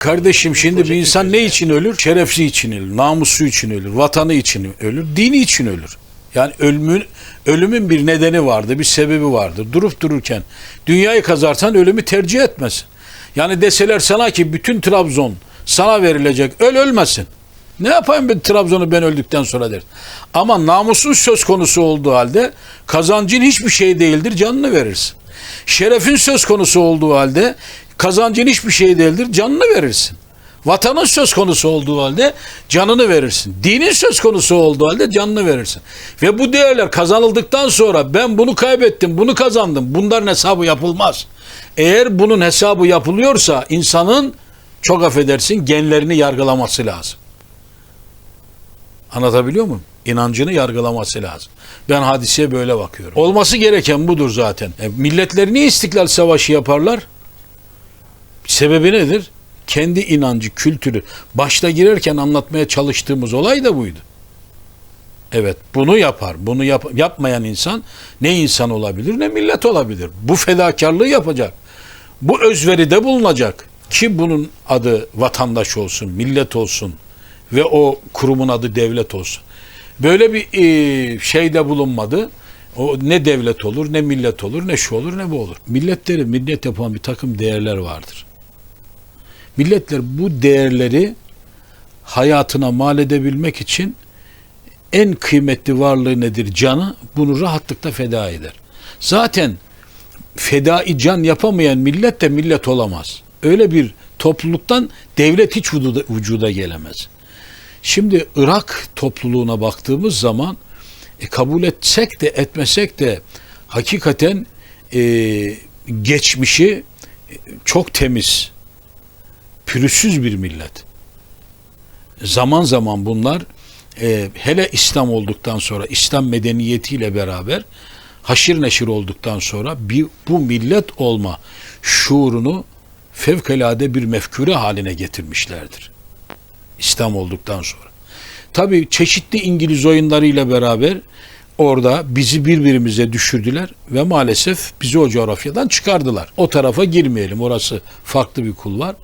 Kardeşim şimdi bir insan ne için ölür? Şerefi için ölür, namusu için ölür, vatanı için ölür, dini için ölür. Yani ölümün, ölümün bir nedeni vardır, bir sebebi vardır. Durup dururken dünyayı kazarsan ölümü tercih etmesin. Yani deseler sana ki bütün Trabzon sana verilecek, öl ölmesin. Ne yapayım ben Trabzon'u ben öldükten sonra der. Ama namusun söz konusu olduğu halde kazancın hiçbir şey değildir, canını verirsin. Şerefin söz konusu olduğu halde kazancın hiçbir şey değildir, canını verirsin. Vatanın söz konusu olduğu halde canını verirsin. Dinin söz konusu olduğu halde canını verirsin. Ve bu değerler kazanıldıktan sonra ben bunu kaybettim, bunu kazandım. Bunların hesabı yapılmaz. Eğer bunun hesabı yapılıyorsa insanın çok affedersin genlerini yargılaması lazım. Anlatabiliyor muyum? İnancını yargılaması lazım. Ben hadiseye böyle bakıyorum. Olması gereken budur zaten. E, milletler niye istiklal savaşı yaparlar? Sebebi nedir? Kendi inancı, kültürü. Başta girerken anlatmaya çalıştığımız olay da buydu. Evet, bunu yapar. Bunu yap- yapmayan insan ne insan olabilir ne millet olabilir. Bu fedakarlığı yapacak. Bu özveride bulunacak. Ki bunun adı vatandaş olsun, millet olsun ve o kurumun adı devlet olsun. Böyle bir e, şeyde bulunmadı. O ne devlet olur, ne millet olur, ne şu olur, ne bu olur. Milletleri millet yapan bir takım değerler vardır. Milletler bu değerleri hayatına mal edebilmek için en kıymetli varlığı nedir? Canı. Bunu rahatlıkla feda eder. Zaten fedai can yapamayan millet de millet olamaz. Öyle bir topluluktan devlet hiç vücuda, vücuda gelemez. Şimdi Irak topluluğuna baktığımız zaman e, kabul etsek de etmesek de hakikaten e, geçmişi e, çok temiz, pürüzsüz bir millet. Zaman zaman bunlar e, hele İslam olduktan sonra, İslam medeniyetiyle beraber haşir neşir olduktan sonra bir, bu millet olma şuurunu fevkalade bir mefkure haline getirmişlerdir. İslam olduktan sonra. Tabii çeşitli İngiliz oyunlarıyla beraber orada bizi birbirimize düşürdüler ve maalesef bizi o coğrafyadan çıkardılar. O tarafa girmeyelim. Orası farklı bir kulvar.